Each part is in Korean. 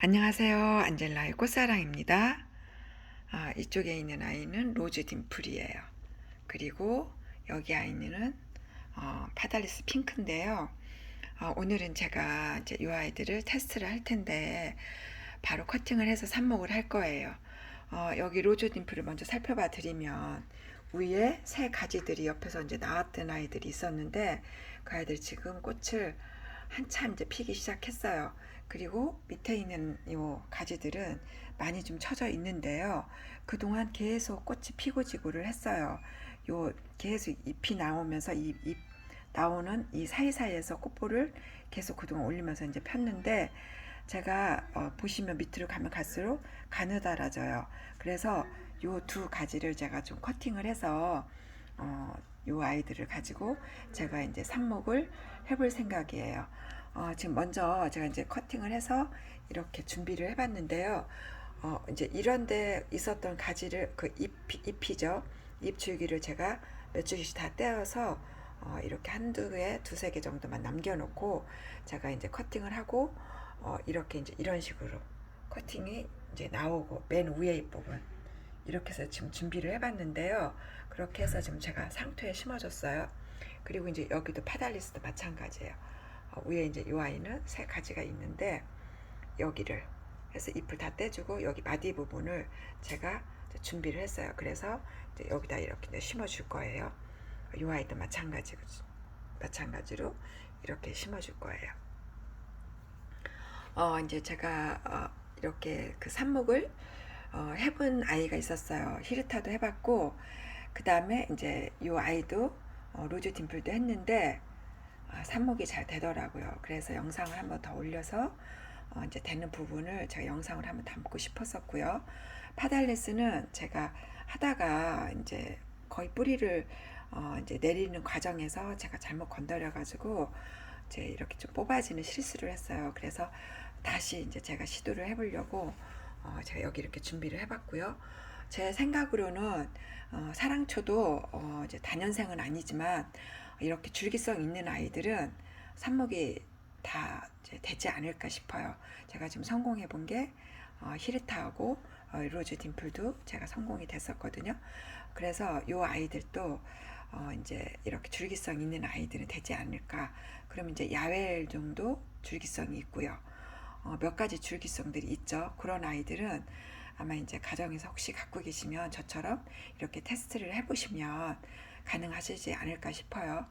안녕하세요. 안젤라의 꽃사랑입니다. 아, 이쪽에 있는 아이는 로즈 딤플이에요. 그리고 여기 아이는 어, 파달리스 핑크인데요. 어, 오늘은 제가 이제 이 아이들을 테스트를 할 텐데 바로 커팅을 해서 삽목을 할 거예요. 어, 여기 로즈 딤플을 먼저 살펴봐 드리면 위에 새 가지들이 옆에서 이제 나왔던 아이들이 있었는데 그 아이들 지금 꽃을 한참 이제 피기 시작했어요. 그리고 밑에 있는 요 가지들은 많이 좀 처져 있는데요. 그동안 계속 꽃이 피고 지고를 했어요. 요 계속 잎이 나오면서 이 잎 나오는 이 사이사이에서 꽃볼을 계속 그동안 올리면서 이제 폈는데 제가 어, 보시면 밑으로 가면 갈수록 가느다라져요. 그래서 요 두 가지를 제가 좀 커팅을 해서 어, 요 아이들을 가지고 제가 이제 삽목을 해볼 생각이에요. 어, 지금 먼저 제가 이제 커팅을 해서 이렇게 준비를 해봤는데요. 어, 이제 이런데 있었던 가지를 그 잎, 잎이죠. 잎 줄기를 제가 몇 줄씩 다 떼어서 어, 이렇게 한두 개, 두세 개 정도만 남겨놓고 제가 이제 커팅을 하고 어, 이렇게 이제 이런 식으로 커팅이 이제 나오고 맨 위에 잎 부분 이렇게 해서 지금 준비를 해봤는데요. 그렇게 해서 지금 제가 상토에 심어줬어요. 그리고 이제 여기도 파달리스도 마찬가지예요. 어, 위에 이제 이 아이는 세 가지가 있는데 여기를 해서 잎을 다 떼주고 여기 마디 부분을 제가 준비를 했어요. 그래서 여기다 이렇게 심어줄 거예요. 이 아이도 마찬가지로 마찬가지로 이렇게 심어줄 거예요. 어 이제 제가 어, 이렇게 그 삽목을 어, 해본 아이가 있었어요. 히르타도 해봤고 그 다음에 이제 이 아이도 어, 로즈 딤플도 했는데 아, 삽목이 잘 되더라고요. 그래서 영상을 한번 더 올려서 어, 이제 되는 부분을 제가 영상을 한번 담고 싶었었고요. 파달레스는 제가 하다가 이제 거의 뿌리를 어, 이제 내리는 과정에서 제가 잘못 건드려 가지고 이제 이렇게 좀 뽑아지는 실수를 했어요. 그래서 다시 이제 제가 시도를 해보려고 어, 제가 여기 이렇게 준비를 해봤고요. 제 생각으로는 어, 사랑초도 어, 이제 단연생은 아니지만 이렇게 줄기성 있는 아이들은 삽목이 다 되지 않을까 싶어요. 제가 지금 성공해 본게 어, 히르타하고 어, 로즈 딤플도 제가 성공이 됐었거든요. 그래서 요 아이들도 어, 이제 이렇게 줄기성 있는 아이들은 되지 않을까. 그럼 이제 야웰 정도 줄기성이 있고요. 어, 몇 가지 줄기성들이 있죠. 그런 아이들은 아마 이제 가정에서 혹시 갖고 계시면 저처럼 이렇게 테스트를 해보시면 가능하시지 않을까 싶어요.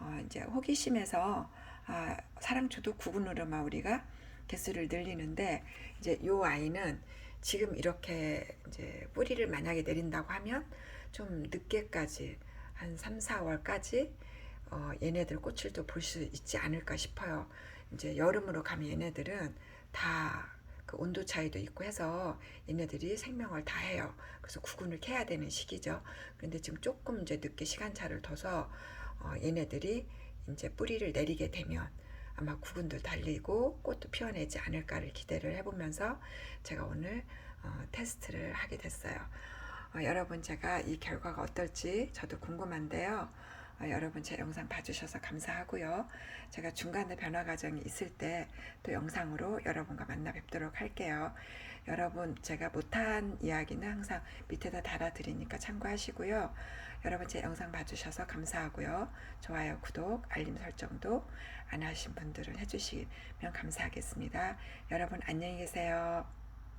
어, 이제 호기심에서 아, 사랑초도 구분으로만 우리가 개수를 늘리는데 이제 요 아이는 지금 이렇게 이제 뿌리를 만약에 내린다고 하면 좀 늦게까지 한 3, 4월까지 어, 얘네들 꽃을 또 볼 수 있지 않을까 싶어요. 이제 여름으로 가면 얘네들은 다 그 온도 차이도 있고 해서 얘네들이 생명을 다 해요. 그래서 구근을 캐야 되는 시기죠. 그런데 지금 조금 이제 늦게 시간차를 둬서 어, 얘네들이 이제 뿌리를 내리게 되면 아마 구근도 달리고 꽃도 피워내지 않을까를 기대를 해보면서 제가 오늘 어, 테스트를 하게 됐어요. 어, 여러분 제가 이 결과가 어떨지 저도 궁금한데요. 어, 여러분 제 영상 봐주셔서 감사하고요. 제가 중간에 변화 과정이 있을 때 또 영상으로 여러분과 만나 뵙도록 할게요. 여러분 제가 못한 이야기는 항상 밑에다 달아드리니까 참고하시고요. 여러분 제 영상 봐주셔서 감사하고요. 좋아요, 구독, 알림 설정도 안 하신 분들은 해주시면 감사하겠습니다. 여러분 안녕히 계세요.